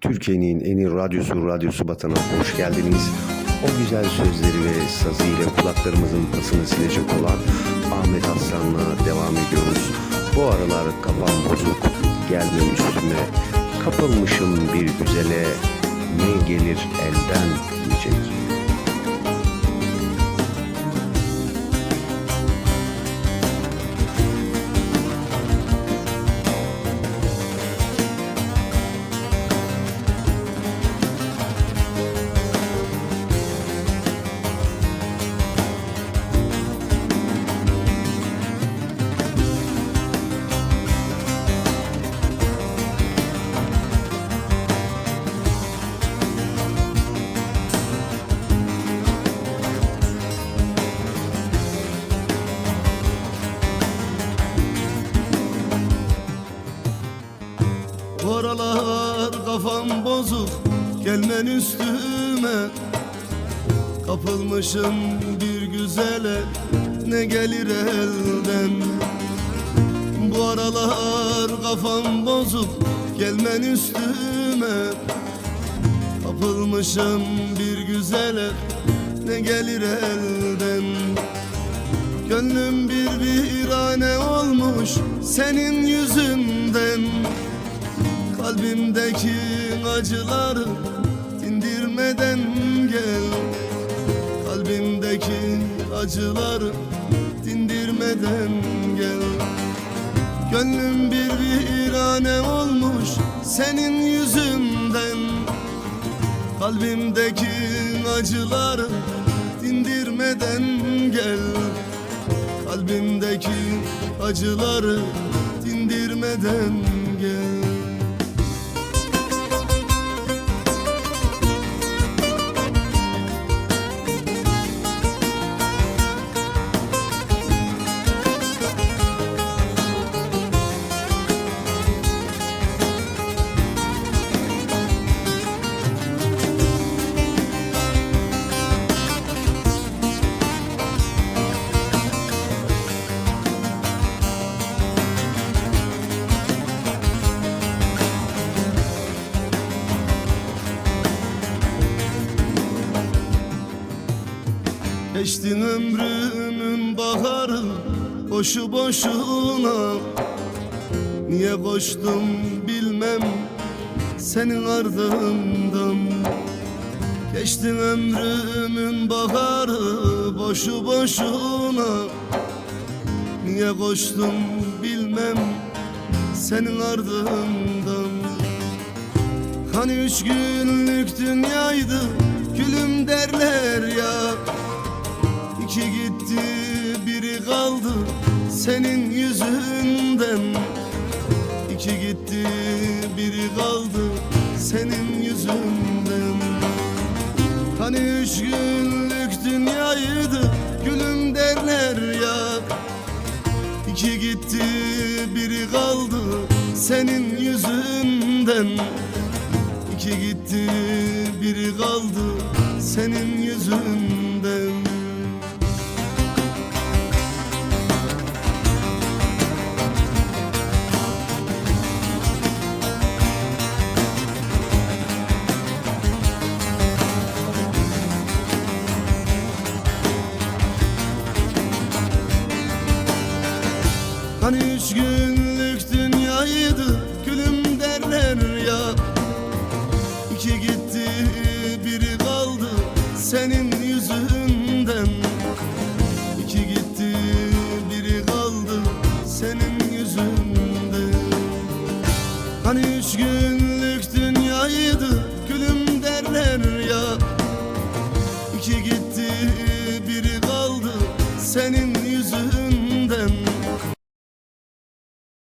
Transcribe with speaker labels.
Speaker 1: Türkiye'nin en iyi radyosu Radyosu Batan'a hoş geldiniz. O güzel sözleri ve sazıyla kulaklarımızın pasını silecek olan Ahmet Aslan'la devam ediyoruz. Bu aralar kafam bozuk, gelme üstüme. Kapılmışım bir güzele, ne gelir elden diyecek.
Speaker 2: Bu aralar kafam bozuk Gelmen üstüme. Kapılmışım bir güzele Ne gelir elden. Bu aralar kafam bozuk Gelmen üstüme. Kapılmışım bir güzele Ne gelir elden. Gönlüm bir virane olmuş Senin yüzünden Kalbimdeki acıları dindirmeden gel. Kalbimdeki acıları dindirmeden gel. Gönlüm bir virane olmuş senin yüzünden. Kalbimdeki acıları dindirmeden gel. Kalbimdeki acıları dindirmeden gel Geçtin ömrümün baharı boşu boşuna. Niye koştum bilmem senin ardından. Geçtin ömrümün baharı boşu boşuna. Niye koştum bilmem senin ardından. Hani üç günlük dünyaydı gülüm derler İki gitti biri kaldı senin yüzünden. Hani üç günlük dünyaydı gülüm derler ya. İki gitti biri kaldı senin yüzünden. İki gitti biri kaldı senin yüzünden Hani üç günlük